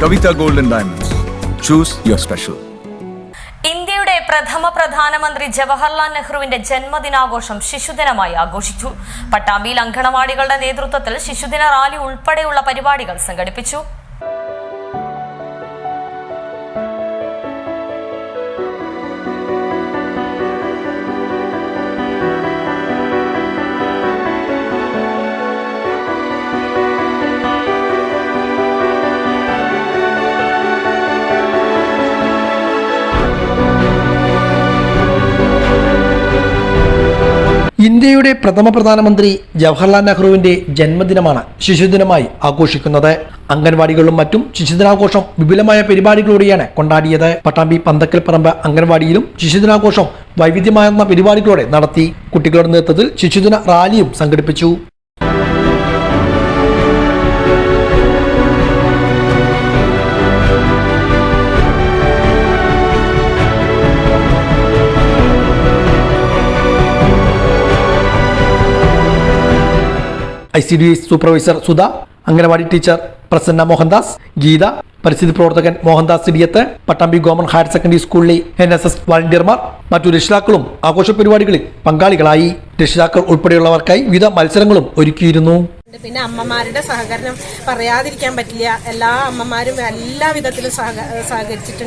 Kavita golden diamonds Diamonds. Your special. ഇന്ത്യയുടെ പ്രഥമ പ്രധാനമന്ത്രി ജവഹർലാൽ നെഹ്റുവിന്റെ ജന്മദിനാഘോഷം ശിശുദിനമായി ആഘോഷിച്ചു പട്ടാമ്പിയിൽ അങ്കണവാടികളുടെ നേതൃത്വത്തിൽ ശിശുദിന റാലി ഉൾപ്പെടെയുള്ള പരിപാടികൾ സംഘടിപ്പിച്ചു ഇന്ത്യയുടെ പ്രഥമ പ്രധാനമന്ത്രി ജവഹർലാൽ നെഹ്റുവിന്റെ ജന്മദിനമാണ് ശിശുദിനമായി ആഘോഷിക്കുന്നത്. അംഗൻവാടികളിലും മറ്റും ശിശുദിനാഘോഷം വിപുലമായ പരിപാടികളോടെയാണ് കൊണ്ടാടിയത്. പട്ടാമ്പി പന്തക്കൽ പറമ്പ് അംഗൻവാടിയിലും ശിശുദിനാഘോഷം വൈവിധ്യമാർന്ന പരിപാടികളോടെ നടത്തി കുട്ടികളുടെ നേതൃത്വത്തിൽ ശിശുദിന റാലിയും സംഘടിപ്പിച്ചു. I C D S supervisor Sudha anganwadi teacher Prasanna Mohandas Geetha പരിസ്ഥിതി പ്രവർത്തകൻ മോഹൻദാസ് സിഡിയത്ത് പട്ടാമ്പി ഗവൺമെന്റ് ഹയർ സെക്കൻഡറി സ്കൂളിലെ എൻ എസ് എസ് വളണ്ടിയർമാർ മറ്റു രക്ഷിതാക്കളും ആഘോഷ പരിപാടികളിൽ പങ്കാളികളായി. രക്ഷിതാക്കൾ ഉൾപ്പെടെയുള്ളവർക്കായി വിവിധ മത്സരങ്ങളും ഒരുക്കിയിരുന്നു. പിന്നെ അമ്മമാരുടെ സഹകരണം പറയാതിരിക്കാൻ പറ്റില്ല. എല്ലാ അമ്മമാരും എല്ലാ വിധത്തിലും സഹകരിച്ചിട്ടുണ്ട്.